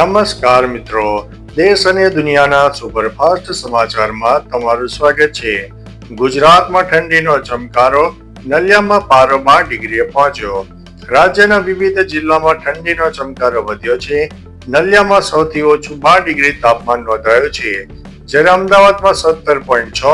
નમસ્કાર મિત્રો. દેશ અને દુનિયાના સુપરફાસ્ટ સમાચારમાં તમારું સ્વાગત છે. ગુજરાતમાં ઠંડીનો ચમકારો, નલિયામાં પારો બાર ડિગ્રીએ પહોંચ્યો. રાજ્યના વિવિધ જિલ્લામાં ઠંડીનો ચમકારો વધ્યો છે. નલિયામાં સૌથી ઓછું બાર ડિગ્રી તાપમાન નોંધાયું છે. જ્યારે અમદાવાદમાં સત્તર પોઈન્ટ છ,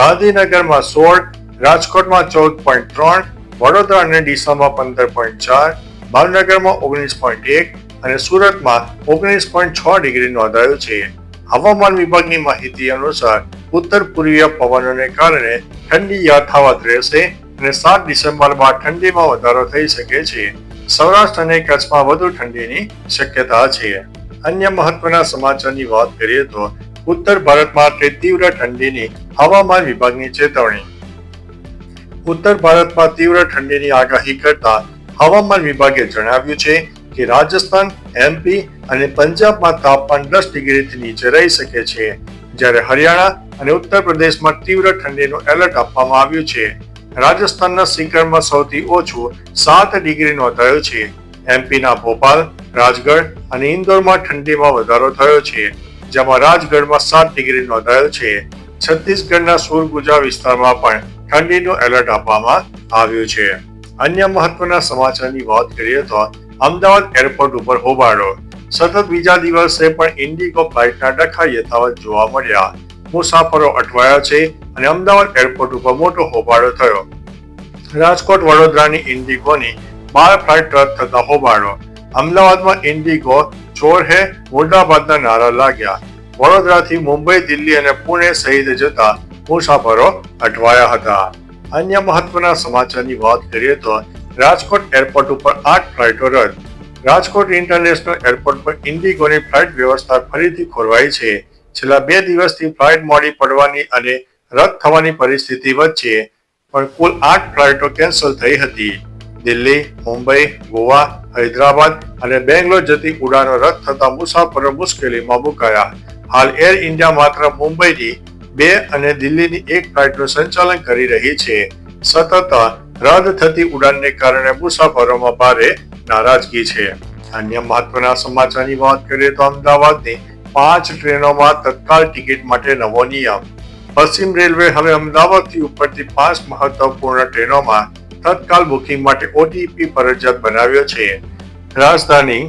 ગાંધીનગરમાં સોળ, રાજકોટમાં ચૌદ પોઈન્ટ ત્રણ, વડોદરા અને ડીસામાં પંદર પોઈન્ટ ચાર, ભાવનગરમાં ઓગણીસ પોઈન્ટ એક અને સુરતમાં ઓગણીસ પોઈન્ટ છ ડિગ્રી નોંધાયું છે. હવામાન વિભાગની માહિતી અનુસાર ઉત્તર પૂર્વીય પવનોને કારણે ઠંડી યથાવત રહેશે અને સાત ડિસેમ્બરમાં ઠંડીમાં વધારો થઈ શકે છે. સૌરાષ્ટ્ર અને કચ્છમાં વધુ ઠંડીની શક્યતા છે. અન્ય મહત્વના સમાચારની વાત કરીએ તો ઉત્તર ભારતમાં તે તીવ્ર ઠંડીની હવામાન વિભાગની ચેતવણી. ઉત્તર ભારતમાં તીવ્ર ઠંડીની આગાહી કરતા હવામાન વિભાગે જણાવ્યું છે કે રાજસ્થાન એમપી અને પંજાબમાં તાપમાન દસ ડિગ્રીથી નીચે રહી શકે છે. જ્યારે હરિયાણા અને ઉત્તર પ્રદેશમાં તીવ્ર ઠંડીનું એલર્ટ આપવામાં આવ્યું છે. રાજસ્થાનના સિકરમાં સૌથી ઓછું સાત ડિગ્રી નોંધાયો છે. એમપીના ભોપાલ, રાજગઢ અને ઇન્દોરમાં ઠંડીમાં વધારો થયો છે, જેમાં રાજગઢમાં સાત ડિગ્રી નોંધાયો છે. છત્તીસગઢના સુરગુજા વિસ્તારમાં પણ ઠંડીનું એલર્ટ આપવામાં આવ્યું છે. અન્ય મહત્વના સમાચારની વાત કરીએ તો અમદાવાદ એરપોર્ટ ઉપર હોબાળો. સતત બીજા દિવસે પણ ઇન્ડિગો ફ્લાઇટના ડખા યથાવત જોવા મળ્યા. મુસાફરો અટવાયા છે અને અમદાવાદ એરપોર્ટ ઉપર મોટો હોબાળો થયો. રાજકોટ વડોદરાની ઇન્ડિગોની બાર ફ્લાઇટ રદ થતા હોબાળો. અમદાવાદમાં ઇન્ડિગો ચોર હે, મુર્દાબાદના નારા લાગ્યા. વડોદરાથી મુંબઈ, દિલ્હી અને પુણે સહિત જતા મુસાફરો અટવાયા હતા. અન્ય મહત્વના સમાચારની વાત કરીએ તો રાજકોટ એરપોર્ટ ઉપર આઠ ફ્લાઇટો રદ. રાજકોટ ઇન્ટરનેશનલ એરપોર્ટ પર ઇન્ડિગોની ફ્લાઇટ વ્યવસ્થા ફરીથી ખોરવાઈ છે. છેલ્લા બે દિવસથી ફ્લાઇટ મોડી પડવાની અને રદ થવાની પરિસ્થિતિ વચ્ચે પણ કુલ આઠ ફ્લાઇટો કેન્સલ થઈ હતી. દિલ્હી, મુંબઈ, ગોવા, હૈદરાબાદ અને બેંગ્લોર જતી ઉડાનો રદ થતા મુસાફરો મુશ્કેલીમાં મુકાયા. હાલ એર ઇન્ડિયા માત્ર મુંબઈની બે અને દિલ્હીની એક ફ્લાઇટનું સંચાલન કરી રહી છે. સતત રદ થતી ઉડાનને કારણે મુસાફરોમાં ભારે નારાજગી છે. અન્ય મહત્વના સમાચારની વાત કરીએ તો અમદાવાદની પાંચ ટ્રેનોમાં તત્કાલ ટિકિટ માટે નવો નિયમ. પશ્ચિમ રેલવે હવે અમદાવાદથી ઉપરથી પાંચ મહત્વપૂર્ણ ટ્રેનોમાં તત્કાલ બુકિંગ માટે ઓટીપી ફરજિયાત બનાવ્યો છે. રાજધાની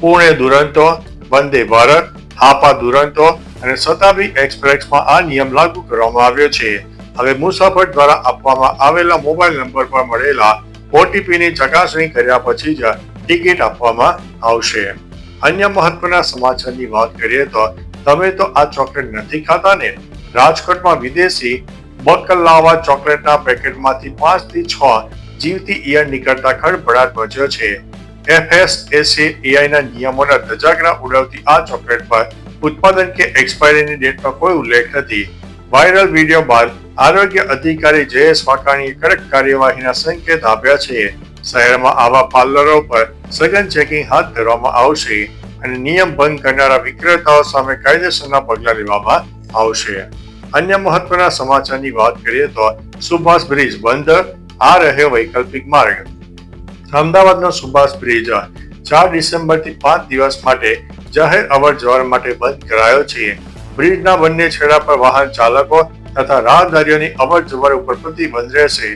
પુણે દુરંતો, વંદે ભારત, હાપા દુરંતો અને શતાબ્દી એક્સપ્રેસમાં આ નિયમ લાગુ કરવામાં આવ્યો છે. હવે મુસાફર દ્વારા આપવામાં આવેલા મોબાઈલ નંબર પર મળેલા ઓટીપીની ચકાસણી કર્યા પછી જ ટિકિટ આપવામાં આવશે. અન્ય મહત્વના સમાચારની વાત કરીએ તો, તમે તો આ ચોકલેટ નથી ખાતા ને? રાજકોટમાં વિદેશી બકલાવા ચોકલેટના પેકેટમાંથી પાંચથી છ જીવતી ઈયળ નીકળતા ખળભળાટ મચ્યો છે. એફએસએસએઆઈ ના નિયમોના ધજાગરા ઉડાવતી આ ચોકલેટ પર ઉત્પાદન કે એક્સપાયરીની ડેટનો કોઈ ઉલ્લેખ નથી. વાયરલ વીડિયો બાદ આરોગ્ય અધિકારી જયેશ વાકાણીએ કડક કાર્યવાહીના સંકેત આપ્યા છે. શહેરમાં આવા પાર્લરો પર સઘન ચેકિંગ હાથ ધરવામાં આવશે અને નિયમ ભંગ કરનારા વિક્રેતાઓ સામે કાયદેસરના પગલાં લેવામાં આવશે. અન્ય મહત્વના સમાચારની વાત કરીએ તો સુભાષ બ્રિજ બંધ આ રહ્યો વૈકલ્પિક માર્ગ. અમદાવાદનો સુભાષ બ્રિજ ચાર ડિસેમ્બરથી પાંચ દિવસ માટે જાહેર અવર જવર માટે બંધ કરાયો છે. બ્રિજના બંને છેડા પર વાહન ચાલકો તથા રાહદારીઓની અવર જવર ઉપર પ્રતિબંધ રહેશે.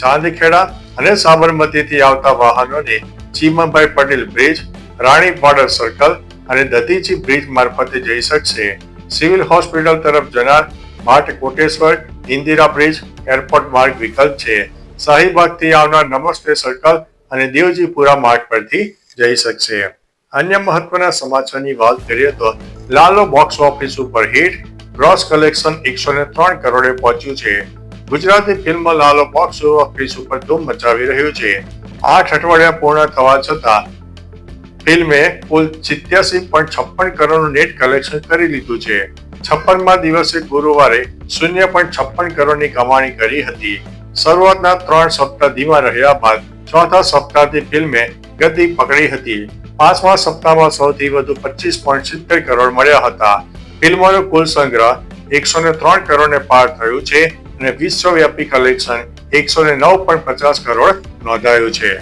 ચાંદખેડા અને સાબરમતીથી આવતા વાહનોને Chimanbhai Patel bridge, Rani border circle અને દધીચી બ્રિજ મારફતે જઈ શકશે. સિવિલ હોસ્પિટલ તરફ જનાર માર્ટ કોટેશ્વર, ઇન્દિરા બ્રિજ, એરપોર્ટ માર્ગ વિકલ્પ છે. શાહીબાગથી આવનાર નમસ્તે સર્કલ અને દેવજીપુરા માર્ગ પરથી જઈ શકશે. અન્ય મહત્વના સમાચારની વાત કરીએ તો લાલો બોક્સ ઓફિસ ઉપર હિટ ગ્રોસ કલેક્શન એકસો ને ત્રણ કરોડે પહોંચ્યું છે. Gujarati film Laalo box office ઉપર ધૂમ મચાવી રહ્યું છે. આઠ અઠવાડિયા પૂર્ણ થવા છતાં ફિલ્મે કુલ સિત્યાસી પોઈન્ટ છપ્પન કરોડનું નેટ કલેક્શન કરી લીધું છે. છપ્પનમાં દિવસે ગુરુવારે શૂન્ય પોઈન્ટ છપ્પન કરોડની કમાણી કરી હતી. શરૂઆતના ત્રણ સપ્તાહ ધીમા રહ્યા બાદ ચોથા સપ્તાહથી ફિલ્મે ગતિ પકડી હતી. પાંચમા સપ્તાહમાં સૌથી વધુ પચીસ પોઈન્ટ સિત્તેર કરોડ મળ્યા હતા. ફિલ્મોનો કુલ સંગ્રહ એકસો ને ત્રણ કરોડને પાર થયું છે અને વિશ્વવ્યાપી કલેક્શન એકસો ને નવ પોઈન્ટ પચાસ કરોડ નોંધાયું છે.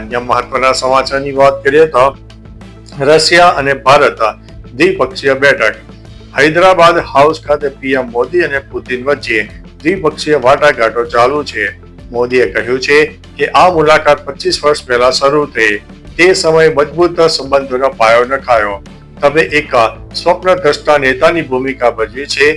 અન્ય મહત્વના સમાચારની વાત કરીએ તો રશિયા અને ભારત દ્વિપક્ષીય બેઠક. હૈદરાબાદ હાઉસ ખાતે પીએમ મોદી અને પુતિન વચ્ચે દ્વિપક્ષીય વાટાઘાટો ચાલુ છે. મોદીએ કહ્યું છે કે આ મુલાકાત પચીસ વર્ષ પહેલા શરૂ થઈ. તે સમયે મજબૂત સંબંધોનો પાયો નખાયો. તમે એક સ્વપ્નદ્રષ્ટા નેતાની ભૂમિકા ભજવી છે.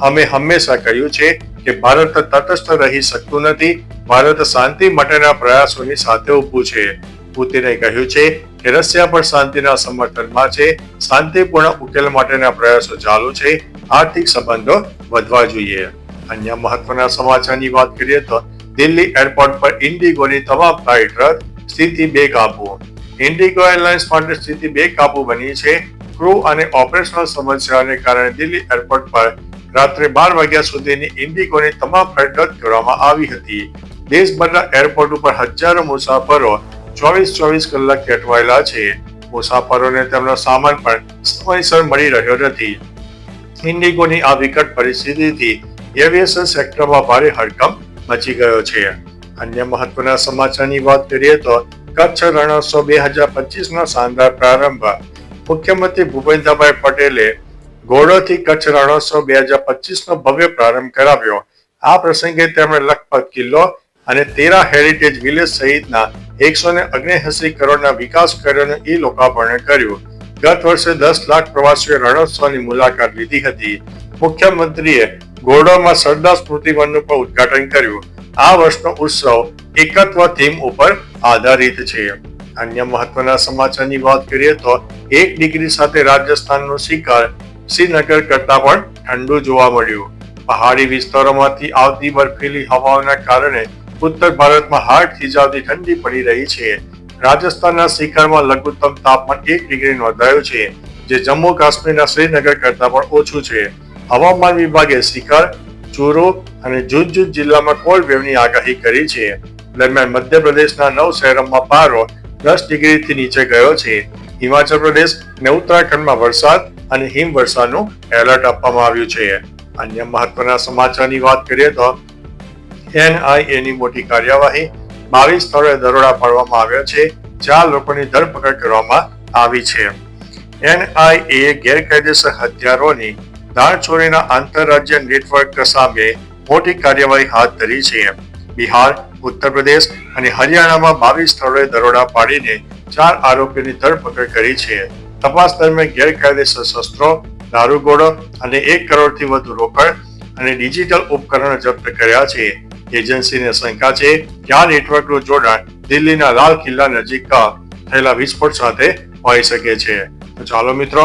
અમે હંમેશા કહ્યું છે કે ભારત તટસ્થ રહી શકતું નથી. ભારત શાંતિ માટેના પ્રયાસોની સાથે ઊભું છે. પુતિને કહ્યું છે કે રશિયા પણ શાંતિના સમર્થનમાં છે. શાંતિપૂર્ણ ઉકેલ માટેના પ્રયાસો ચાલુ છે. આર્થિક સંબંધો વધવા જોઈએ. અન્ય મહત્વના સમાચારની વાત કરીએ તો દિલ્હી એરપોર્ટ પર ઇન્ડિગોની તમામ ફ્લાઇટ રદ. સ્થિતિ બેકાબુ. ઇન્ડિગો એરલાઇન્સ માટે સ્થિતિ બેકાબુ બની છે. ક્રૂ અને ઓપરેશનલ સમસ્યાઓને કારણે દિલ્હી એરપોર્ટ પર રાત્રે બાર વાગ્યા સુધીની ઇન્ડિગોની તમામ ફ્લાઇટ રદ કરવામાં આવી હતી. દેશભરના એરપોર્ટ ઉપર હજારો મુસાફરો ચોવીસ ચોવીસ કલાક અટવાયેલા છે. મુસાફરોને તેમનો સામાન પણ સમયસર મળી રહ્યો નથી. ઇન્ડિગોની આ વિકટ પરિસ્થિતિથી એવિએશન સેક્ટરમાં ભારે હડકંપ મચી ગયો છે. અન્ય મહત્વના સમાચારની વાત કરીએ તો કચ્છ રણોત્સવ બે હજાર પચીસ નો શાનદાર પ્રારંભ. મુખ્યમંત્રી ભૂપેન્દ્રભાઈ પટેલે ઘોડોથી કચ્છ રણોત્સવ બે હજાર પચીસનો ભવ્ય પ્રારંભ કરાવ્યો. આ પ્રસંગે તેમણે લખપત કિલ્લો અને તેરા હેરિટેજ વિલેજ સહિતના એકસો ને અગ્નેએંસી કરોડના વિકાસ કાર્યોનું ઈ લોકાર્પણ કર્યું. ગત વર્ષે દસ લાખ પ્રવાસીઓ રણોત્સવની મુલાકાત લીધી હતી. મુખ્યમંત્રીએ ઘોડોમાં સરદાર સ્મૃતિવનનું પણ ઉદ્ઘાટન કર્યું. આ વર્ષનો ઉત્સવ એકત્વ થીમ ઉપર આધારિત છે. અન્ય મહત્વના સમાચારની વાત કરીએ તો એક ડિગ્રી સાથે રાજસ્થાનનું શિખર શ્રીનગર કરતા પણ ઠંડુ જોવા મળ્યું. પહાડી વિસ્તારોમાંથી આવતી બર્ફીલી હવાઓના કારણે ઉત્તર ભારતમાં હાડ થીજાવતી ઠંડી પડી રહી છે. રાજસ્થાનના શિખરમાં લઘુત્તમ તાપમાન એક ડિગ્રી નોંધાયું છે, જે જમ્મુ કાશ્મીરના શ્રીનગર કરતા પણ ઓછું છે. હવામાન વિભાગે શિખર, ચૂરુ અને જુજ જિલ્લામાં કોલ્ડ વેવની આગાહી કરી છે. દરમિયાન મધ્યપ્રદેશના નવ શહેરોમાં પારો દસ ડિગ્રીથી નીચે ગયો છે. હિમાચલ પ્રદેશ અને ઉત્તરાખંડમાં વરસાદ અને હિમવર્ષાનું એલર્ટ આપવામાં આવ્યું છે. અન્ય મહત્વના સમાચારની વાત કરીએ તો એનઆઈએ ની મોટી કાર્યવાહી બાવીસ સ્થળોએ દરોડા પાડવામાં આવ્યા છે. ચાર લોકોની ધરપકડ કરવામાં આવી છે. એનઆઈએ ગેરકાયદેસર હથિયારોની દાણચોરીના આંતરરાજ્ય નેટવર્ક સામે મોટી કાર્યવાહી હાથ ધરી છે. બિહાર ઉત્તર અને હરિયાણામાં બાવીસ સ્થળોએ દરોડા પાડીને ચાર આરોપીની ધરપકડ કરી છે. તપાસ દરમિયાન ગેરકાયદેસર શસ્ત્રો દારૂગોળો અને એક કરોડથી વધુ રોકડ અને ડિજિટલ ઉપકરણો જપ્ત કર્યા છે. એજન્સીને શંકા છે કે આ નેટવર્કનું જોડાણ દિલ્હીના લાલ કિલ્લા નજીક થયેલા વિસ્ફોટ સાથે હોઈ શકે છે. ચાલો મિત્રો